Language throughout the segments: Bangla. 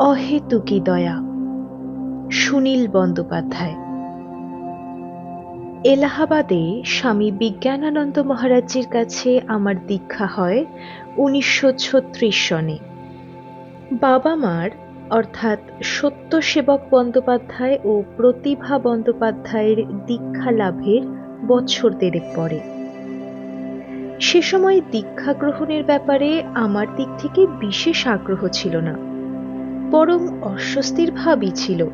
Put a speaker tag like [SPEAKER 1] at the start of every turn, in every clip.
[SPEAKER 1] অহেতুকি দয়া? সুনীল বন্দ্যোপাধ্যায়। এলাহাবাদে স্বামী বিজ্ঞানানন্দ মহারাজজির কাছে আমার দীক্ষা হয় উনিশশো ছত্রিশ সনে। বাবা মার, অর্থাৎ সত্যসেবক বন্দ্যোপাধ্যায় ও প্রতিভা বন্দ্যোপাধ্যায়ের দীক্ষা লাভের বছর দেড়েক পরে। সে সময় দীক্ষা গ্রহণের ব্যাপারে আমার দিক থেকে বিশেষ আগ্রহ ছিল না। বরং অস্বস্তির ভাবই ছিল।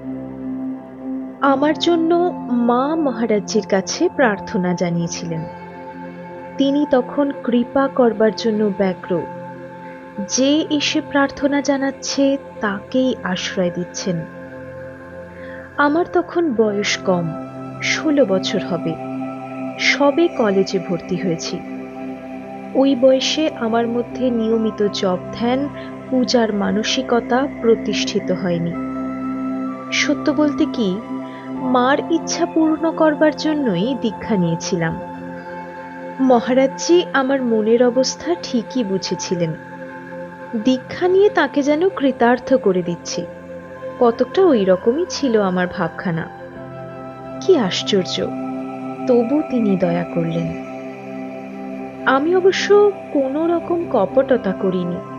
[SPEAKER 1] আমার জন্য মা মহারাজ্যের কাছে প্রার্থনা জানিয়েছিলেন। তিনি তখন কৃপা করবার জন্য ব্যগ্র। যে এসে প্রার্থনা জানাচ্ছে, তাকেই আশ্রয় দিচ্ছেন। আমার তখন বয়স কম, ষোলো বছর হবে। সবে কলেজে ভর্তি হয়েছি। ওই বয়সে আমার মধ্যে নিয়মিত জপ ধ্যান পূজার মানসিকতা প্রতিষ্ঠিত হয়নি। সত্য বলতে কি, মার ইচ্ছা পূর্ণ করবার জন্যই দীক্ষা নিয়েছিলাম। মহারাজজি আমার মনের অবস্থা ঠিকই বুঝেছিলেন। দীক্ষা নিয়ে তাকে যেন কৃতার্থ করে দিচ্ছি। কতকটা ওই রকমই ছিল আমার ভাবখানা। কি আশ্চর্য, তবু তিনি দয়া করলেন। আমি অবশ্য কোনো রকম কপটতা করিনি।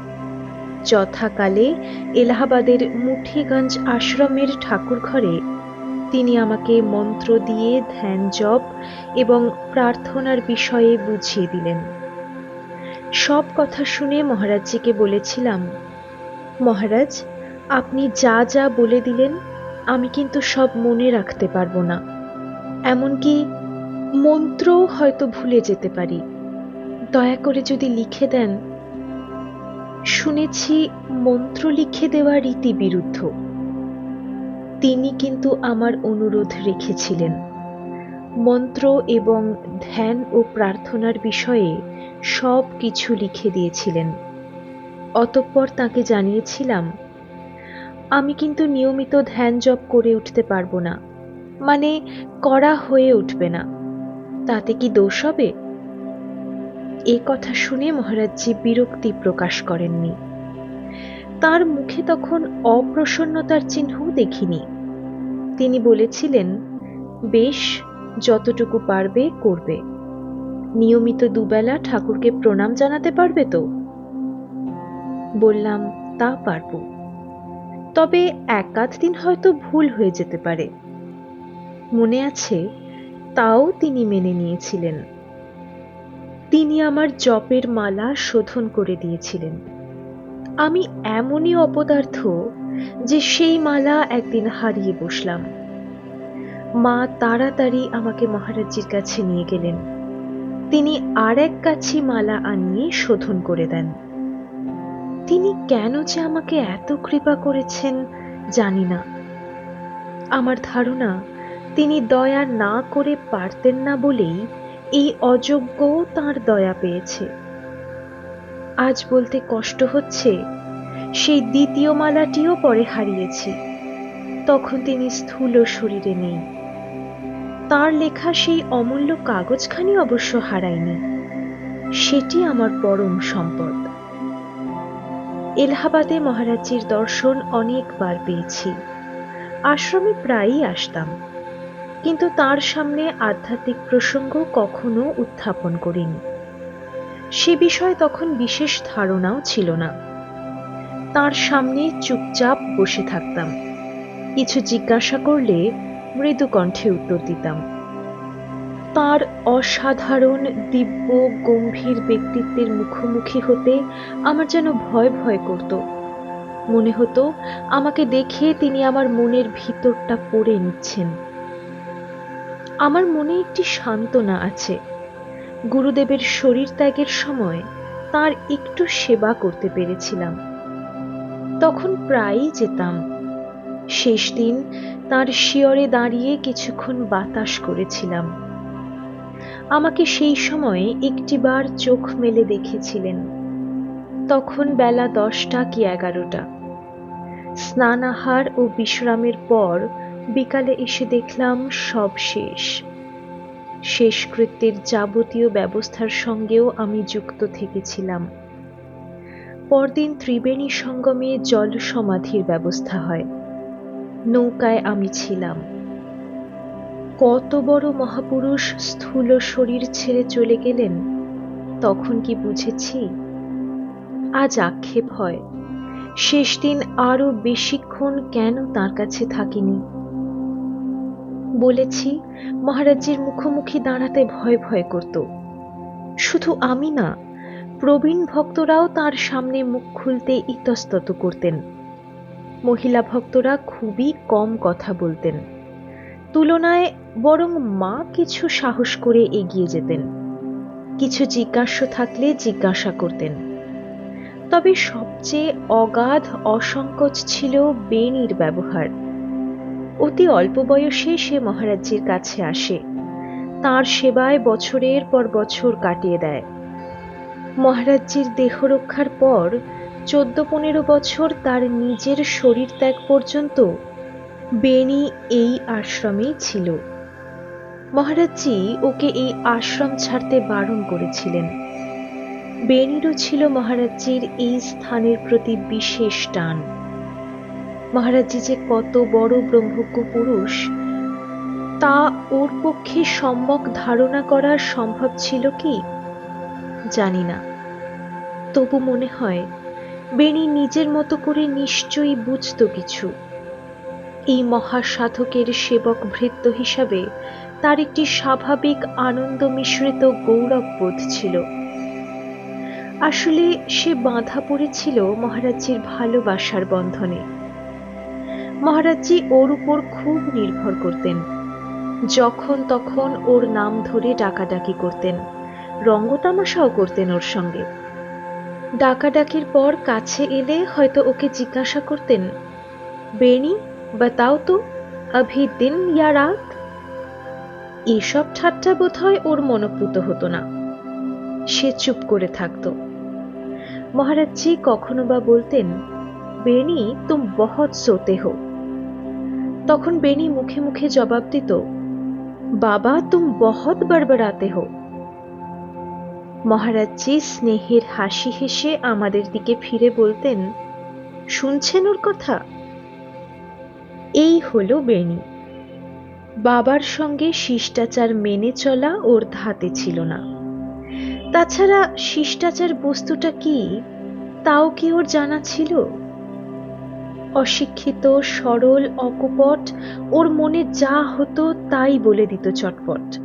[SPEAKER 1] যথাকালে এলাহাবাদের মুঠিগঞ্জ আশ্রমের ঠাকুর ঘরে তিনি আমাকে মন্ত্র দিয়ে ধ্যান জপ এবং প্রার্থনার বিষয়ে বুঝিয়ে দিলেন। সব কথা শুনে মহারাজজিকে বলেছিলাম, মহারাজ, আপনি যা যা বলে দিলেন, আমি কিন্তু সব মনে রাখতে পারব না। এমনকি মন্ত্রও হয়তো ভুলে যেতে পারি। দয়া করে যদি লিখে দেন শুনেছি মন্ত্র লিখে দেওয়া রীতি বিরুদ্ধ। তিনি কিন্তু আমার অনুরোধ রেখেছিলেন। মন্ত্র এবং ধ্যান ও প্রার্থনার বিষয়ে সব কিছু লিখে দিয়েছিলেন। অতঃপর তাকে জানিয়েছিলাম, আমি কিন্তু নিয়মিত ধ্যান জপ করে উঠতে পারব না। মানে করা হয়ে উঠবে না। তাতে কি দোষ হবে? এ কথা শুনে মহারাজজি বিরক্তি প্রকাশ করেননি। তার মুখে তখন অপ্রসন্নতার চিহ্নও দেখিনি। তিনি বলেছিলেন, বেশ, যতটুকু পারবে, করবে। নিয়মিত দুবেলা ঠাকুরকে প্রণাম জানাতে পারবে তো? বললাম, তা পারব। তবে একাধ দিন হয়তো ভুল হয়ে যেতে পারে। মনে আছে, তাও তিনি মেনে নিয়েছিলেন। তিনি আমার জপের মালা শোধন করে দিয়েছিলেন। আমি এমনই অপদার্থ যে সেই মালা একদিন হারিয়ে বসলাম। মা তাড়াতাড়ি আমাকে মহারাজজির কাছে নিয়ে গেলেন। তিনি আর এক কাছি মালা আনিয়ে শোধন করে দেন। তিনি কেন যে আমাকে এত কৃপা করেছেন জানি না। আমার ধারণা, তিনি দয়া না করে পারতেন না বলেই এই অযোগ্য তার দয়া পেয়েছে। আজ বলতে কষ্ট হচ্ছে, সেই দ্বিতীয় মালাটিও পরে হারিয়েছি। তখন তিনি স্থূল শরীরে নেই। তার লেখা সেই অমূল্য কাগজখানি অবশ্য হারায়নি। সেটি আমার পরম সম্পদ। এলাহাবাদে মহারাজজির দর্শন অনেকবার পেয়েছি। আশ্রমে প্রায়ই আসতাম। কিন্তু তার সামনে আধ্যাত্মিক প্রসঙ্গ কখনো উত্থাপন করিনি। সে বিষয়ে তখন বিশেষ ধারণাও ছিল না। তার সামনে চুপচাপ বসে থাকতাম। কিছু জিজ্ঞাসা করলে মৃদু কণ্ঠে উত্তর দিতাম। তার অসাধারণ, দিব্য, গম্ভীর ব্যক্তিত্বের মুখোমুখি হতে আমার যেন ভয় ভয় করত। মনে হতো, আমাকে দেখে তিনি আমার মনের ভিতরটা পড়ে নিচ্ছেন। আমার মনে একটি সান্ত্বনা আছে। গুরুদেবের শরীর ত্যাগের সময় তার একটু সেবা করতে পেরেছিলাম। তখন প্রায়ই যেতাম। শেষ দিন তার শিয়রে দাঁড়িয়ে কিছুক্ষণ বাতাস করেছিলাম। আমাকে সেই সময় একটিবার চোখ মেলে দেখেছিলেন। তখন বেলা দশটা কি এগারোটা। স্নানাহার ও বিশ্রামের পর বিকালে এসে দেখলাম সব শেষ। শেষকৃত্যের যাবতীয় ব্যবস্থার সঙ্গেও আমি যুক্ত থেকেছিলাম। পরদিন ত্রিবেণী সঙ্গমে জল সমাধির ব্যবস্থা হয়। নৌকায় আমি ছিলাম। কত বড় মহাপুরুষ স্থূল শরীর ছেড়ে চলে গেলেন, তখন কি বুঝেছি? আজ আক্ষেপ হয় শেষ দিন আরও বেশিক্ষণ কেন তার কাছে থাকিনি? বলেছি, মহারাজের মুখোমুখি দাঁড়াতে ভয় ভয় করত। শুধু আমি না, প্রবীণ ভক্তরাও তার সামনে মুখ খুলতে ইতস্তত করতেন। মহিলা ভক্তরা খুবই কম কথা বলতেন। তুলনায় বরং মা কিছু সাহস করে এগিয়ে যেতেন। কিছু জিজ্ঞাস্য থাকলে জিজ্ঞাসা করতেন। তবে সবচেয়ে অগাধ অসংকোচ ছিল বেনির ব্যবহার। অতি অল্প বয়সে সে মহারাজ্যের কাছে আসে। তার সেবায় বছরের পর বছর কাটিয়ে দেয়। মহারাজ্যের দেহ রক্ষার পর চোদ্দ পনেরো বছর তার নিজের শরীর ত্যাগ পর্যন্ত বেনি এই আশ্রমেই ছিল। মহারাজজি ওকে এই আশ্রম ছাড়তে বারণ করেছিলেন। বেনিরও ছিল মহারাজ্যের এই স্থানের প্রতি বিশেষ টান। মহারাজজি যে কত বড় ব্রহ্মজ্ঞ পুরুষ তা ওর পক্ষে সম্যক ধারণা করা সম্ভব ছিল কি? জানি না। তবু মনে হয় বেনি নিজের মতো করে নিশ্চয়ই বুঝত কিছু। এই মহাসাধকের সেবক ভৃত্য হিসাবে তার একটি স্বাভাবিক আনন্দ মিশ্রিত গৌরব বোধ ছিল। আসলে সে বাঁধা পড়েছিল মহারাজ্যের ভালোবাসার বন্ধনে। মহারাজজি ওর উপর খুব নির্ভর করতেন। যখন তখন ওর নাম ধরে ডাকাডাকি করতেন, রঙ্গতামাশাও করতেন ওর সঙ্গে। ডাকাডাকির পর কাছে এলে হয়তো ওকে জিজ্ঞাসা করতেন বেনি বাতাও তো অভি দিন ইয়া রাত? এসব ঠাট্টা বোধ হয় ওর মনোপ্লুত হতো না। সে চুপ করে থাকত। মহারাজজি কখনো বা বলতেন বেনি তুম বহৎ সোতে হো। তখন বেনি মুখে মুখে জবাব দিত, বাবা, তুম বহৎ বড়বড়াতে হো। মহারাজজি স্নেহের হাসি হেসে আমাদের দিকে ফিরে বলতেন, শুনছেন ওর কথা? এই হলো বেনি বাবার সঙ্গে শিষ্টাচার মেনে চলা ওর ধাতে ছিল না। তাছাড়া শিষ্টাচার বস্তুটা কি, তাও কি ওর জানা ছিল? অশিক্ষিত, সরল, অকপট। ওর মনে যা হতো তাই বলে দিত চটপট।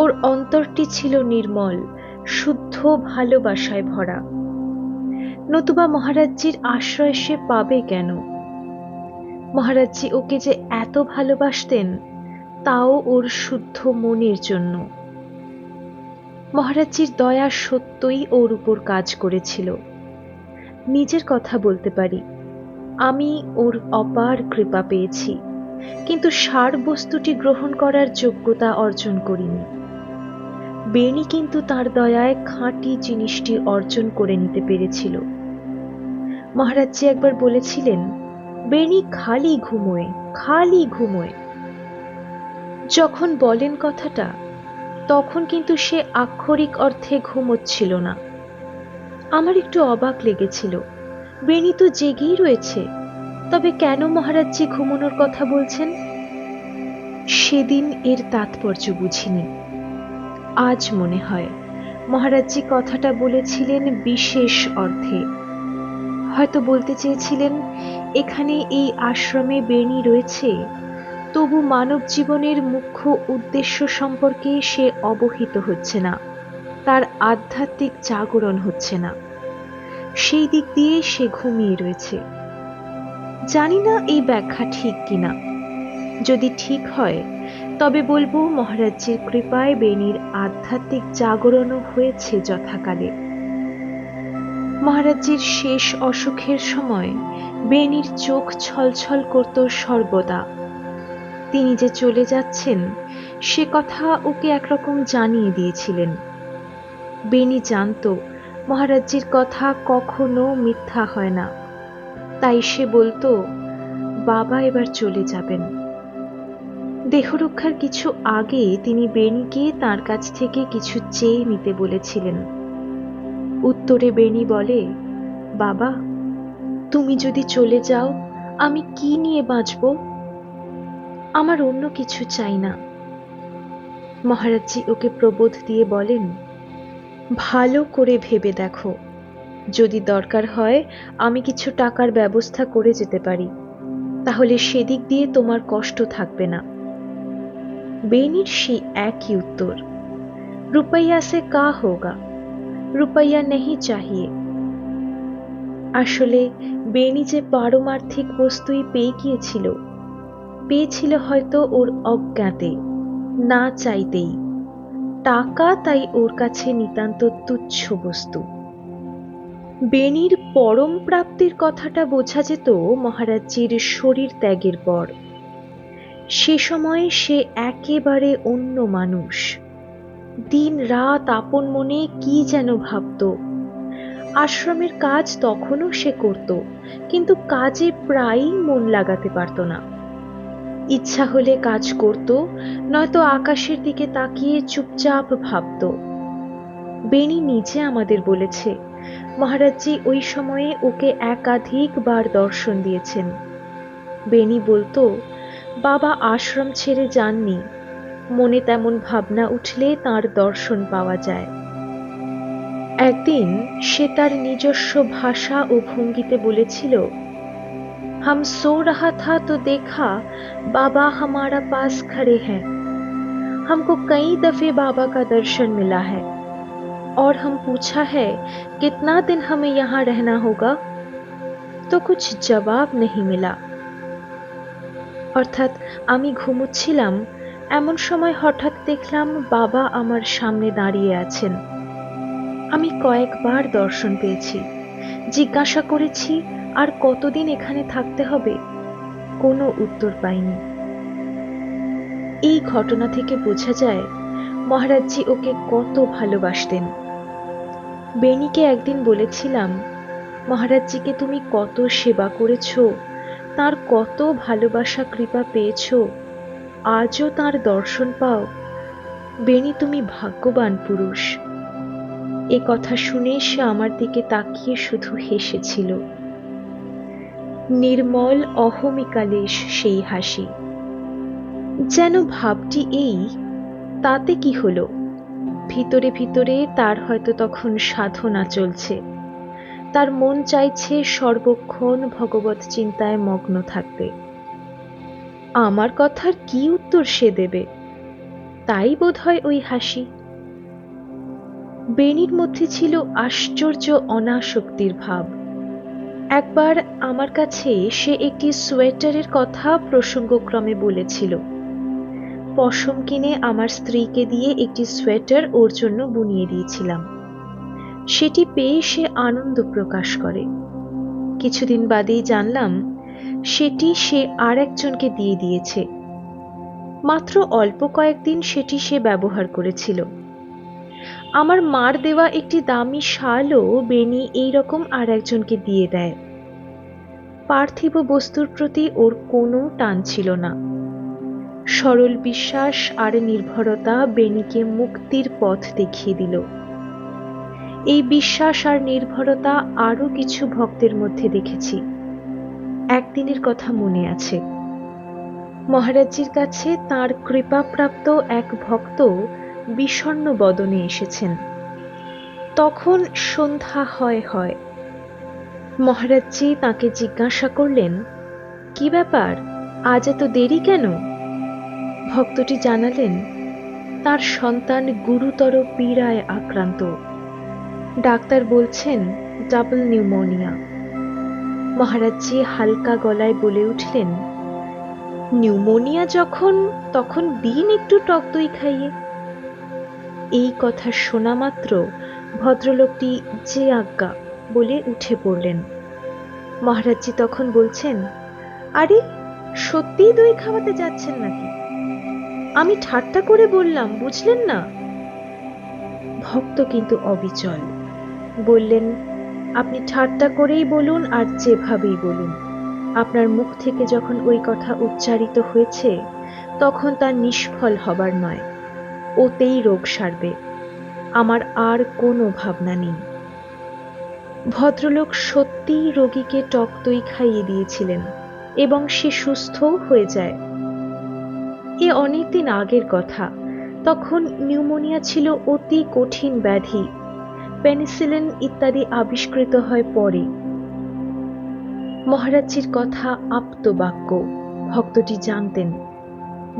[SPEAKER 1] ওর অন্তরটি ছিল নির্মল, শুদ্ধ ভালোবাসায় ভরা। নতুবা মহারাজ্যের আশ্রয় সে পাবে কেন? মহারাজ্জি ওকে যে এত ভালোবাসতেন, তাও ওর শুদ্ধ মনের জন্য। মহারাজ্জির দয়া সত্যই ওর উপর কাজ করেছিল। নিজের কথা বলতে পারি। আমি ওর অপার কৃপা পেয়েছি, কিন্তু সার বস্তুটি গ্রহণ করার যোগ্যতা অর্জন করিনি। বেনি কিন্তু তার দয়ায় খাঁটি জিনিসটি অর্জন করে নিতে পেরেছিল। মহারাজজি একবার বলেছিলেন বেনি খালি ঘুমোয় খালি ঘুমোয়। যখন বলেন কথাটা, তখন কিন্তু সে আক্ষরিক অর্থে ঘুমোচ্ছিল না। আমার একটু অবাক লেগেছিল। বেনি তো জেগেই রয়েছে। তবে কেন মহারাজজি ঘুমানোর কথা বলছেন? সেদিন এর তাৎপর্য বুঝিনি। আজ মনে হয় মহারাজজি কথাটা বলেছিলেন বিশেষ অর্থে। হয়তো বলতে চেয়েছিলেন, এখানে এই আশ্রমে বেণী রয়েছে। তবু মানব জীবনের মুখ্য উদ্দেশ্য সম্পর্কে সে অবহিত হচ্ছে না। তার আধ্যাত্মিক জাগরণ হচ্ছে না। সেই দিক দিয়ে সে ঘুমিয়ে রয়েছে। জানি না এই ব্যাখ্যা ঠিক কিনা। যদি ঠিক হয়, তবে বলব মহারাজ্যের কৃপায় বেনির আধ্যাত্মিক জাগরণও হয়েছে যথাকালে। মহারাজ্যের শেষ অসুখের সময় বেনির চোখ ছলছল করত সর্বদা। তিনি যে চলে যাচ্ছেন, সে কথা ওকে একরকম জানিয়ে দিয়েছিলেন। বেনি জানত মহারাজ্যের কথা কখনো মিথ্যা হয় না। তাই সে বলতো, বাবা এবার চলে যাবেন। দেহরক্ষার কিছু আগে তিনি বেনিকে তার কাছ থেকে কিছু চেয়ে নিতে বলেছিলেন। উত্তরে বেনি বলে, বাবা, তুমি যদি চলে যাও, আমি কি নিয়ে বাঁচব? আমার অন্য কিছু চাই না। মহারাজজি ওকে প্রবোধ দিয়ে বলেন ভালো করে ভেবে দেখো। যদি দরকার হয়, আমি কিছু টাকার ব্যবস্থা করে যেতে পারি। তাহলে সেদিক দিয়ে তোমার কষ্ট থাকবে না। বেনির সেই একই উত্তর। রুপাইয়া সে কা হোগা? রুপাইয়া নেহি চাহিয়ে। আসলে বেনি যে পারমার্থিক বস্তুই পেয়ে গিয়েছিল, পেয়েছিল হয়তো ওর অজ্ঞাতে, না চাইতেই। টাকা তাই ওর কাছে নিতান্ত তুচ্ছ বস্তু। বেনির পরম প্রাপ্তির কথাটা বোঝা যেত মহারাজ্যের শরীর ত্যাগের পর। সে সময়ে সে একেবারে অন্য মানুষ। দিন রাত আপন মনে কি যেন ভাবত। আশ্রমের কাজ তখনও সে করত, কিন্তু কাজে প্রায়ই মন লাগাতে পারত না। ইচ্ছা হলে কাজ করত, নয়তো আকাশের দিকে তাকিয়ে চুপচাপ ভাবত। বেনি নিজে আমাদের বলেছে, মহারাজজি, ওই সময়ে ওকে একাধিকবার দর্শন দিয়েছেন। বেনি বলতো, বাবা আশ্রম ছেড়ে যাননি। মনে তেমন ভাবনা উঠলে তার দর্শন পাওয়া যায়। একদিন সে তার নিজস্ব ভাষা ও ভঙ্গিতে বলেছিল हम सो रहा था तो देखा बाबा हमारा पास खड़े हैं हमको कई दफे बाबा का दर्शन मिला है और हम पूछा है कितना दिन हमें यहाँ रहना होगा तो कुछ জবাব नहीं मिला অর্থাৎ আমি ঘুমোচ্ছিলাম এমন সময় হঠাৎ দেখলাম বাবা আমার সামনে দাঁড়িয়ে আছেন আমি কয়েকবার দর্শন পেয়েছি জিজ্ঞাসা করেছি, আর কতদিন এখানে থাকতে হবে? কোনো উত্তর পাইনি। এই ঘটনা থেকে বোঝা যায়, মহারাজজি ওকে কত ভালোবাসতেন। বেনিকে একদিন বলেছিলাম, মহারাজজিকে তুমি কত সেবা করেছ, তার কত ভালোবাসা, কৃপা পেয়েছ, আজও তার দর্শন পাও। বেনি তুমি ভাগ্যবান পুরুষ। এ কথা শুনে সে আমার দিকে তাকিয়ে শুধু হেসেছিল। নির্মল অহমিকালেশ সেই হাসি। যেন ভাবটি এই, তাতে কি হলো? ভিতরে ভিতরে তার হয়তো তখন সাধনা চলছে। তার মন চাইছে সর্বক্ষণ ভগবত চিন্তায় মগ্ন থাকতে। আমার কথার কি উত্তর সে দেবে? তাই বোধ হয় ওই হাসি। বেনির মধ্যে ছিল আশ্চর্য অনাসক্তির ভাব। একবার আমার কাছে সে একটি সোয়েটারের কথা প্রসঙ্গক্রমে বলেছিল, পশম কিনে আমার স্ত্রীকে দিয়ে একটি সোয়েটার ওর জন্য বুনিয়ে দিয়েছিলাম। সেটি পেয়ে সে আনন্দ প্রকাশ করে। কিছুদিন বাদেই জানলাম, সেটি সে আর একজনকে দিয়ে দিয়েছে। মাত্র অল্প কয়েকদিন সেটি সে ব্যবহার করেছিল। আমার মার দেওয়া একটি দামি শালও বেনি এইরকম আর একজনকে দিয়ে দেয়। পার্থিব বস্তুর প্রতি ওর কোনো টান ছিল না। সরল বিশ্বাস আর নির্ভরতা বেনিকে মুক্তির পথ দেখিয়ে দিল। এই বিশ্বাস আর নির্ভরতা আরও কিছু ভক্তের মধ্যে দেখেছি। একদিনের কথা মনে আছে। মহারাজজির কাছে তার কৃপাপ্রাপ্ত এক ভক্ত বিষণ্ন বদনে এসেছেন। তখন সন্ধ্যা হয় হয়। মহারাজজি তাকে জিজ্ঞাসা করলেন, কি ব্যাপার? আজ এত দেরি কেন? ভক্তটি জানালেন, তার সন্তান গুরুতর পীড়ায় আক্রান্ত। ডাক্তার বলছেন, ডাবল নিউমোনিয়া। মহারাজজি হালকা গলায় বলে উঠলেন, নিউমোনিয়া যখন, তখন দিন একটু টক দই খাইয়ে। এই কথা শোনা মাত্র ভদ্রলোকটি যে আজ্ঞা বলে উঠে পড়লেন। মহারাজজি তখন বলছেন, আরে, সত্যিই দই খাওয়াতে যাচ্ছেন নাকি? আমি ঠাট্টা করে বললাম, বুঝলেন না? ভক্ত কিন্তু অবিচল। বললেন, আপনি ঠাট্টা করেই বলুন আর যেভাবেই বলুন। আপনার মুখ থেকে যখন ওই কথা উচ্চারিত হয়েছে, তখন তা নিষ্ফল হবার নয়। ওতেই রোগ সারবে। আমার আর কোনো ভাবনা নেই। ভদ্রলোক সত্যিই রোগীকে টক দই খাইয়ে দিয়েছিলেন এবং সে সুস্থও হয়ে যায়। এ অনেকদিন আগের কথা। তখন নিউমোনিয়া ছিল অতি কঠিন ব্যাধি। পেনিসিলিন ইত্যাদি আবিষ্কৃত হয় পরে। মহারাজজির কথা আপ্তবাক্য। ভক্তটি জানতেন।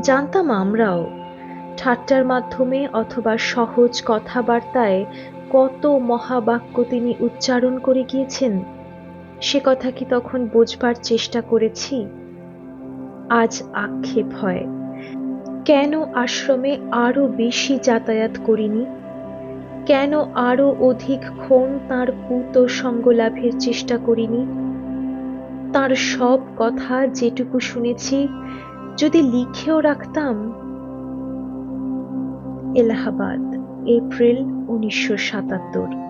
[SPEAKER 1] জানতাম আমরাও। ঠাট্টার মাধ্যমে অথবা সহজ কথাবার্তায় কত মহাবাক্য তিনি উচ্চারণ করে গিয়েছেন? সে কথা কি তখন বোঝবার চেষ্টা করেছি? আজ আক্ষেপ হয়। কেন আশ্রমে আরও বেশি যাতায়াত করিনি? কেন আরও অধিকক্ষণ তার পুত সঙ্গ লাভের চেষ্টা করিনি? তার সব কথা যেটুকু শুনেছি, যদি লিখেও রাখতাম এলাহাবাদ এপ্রিল উনিশশো সাতাত্তর।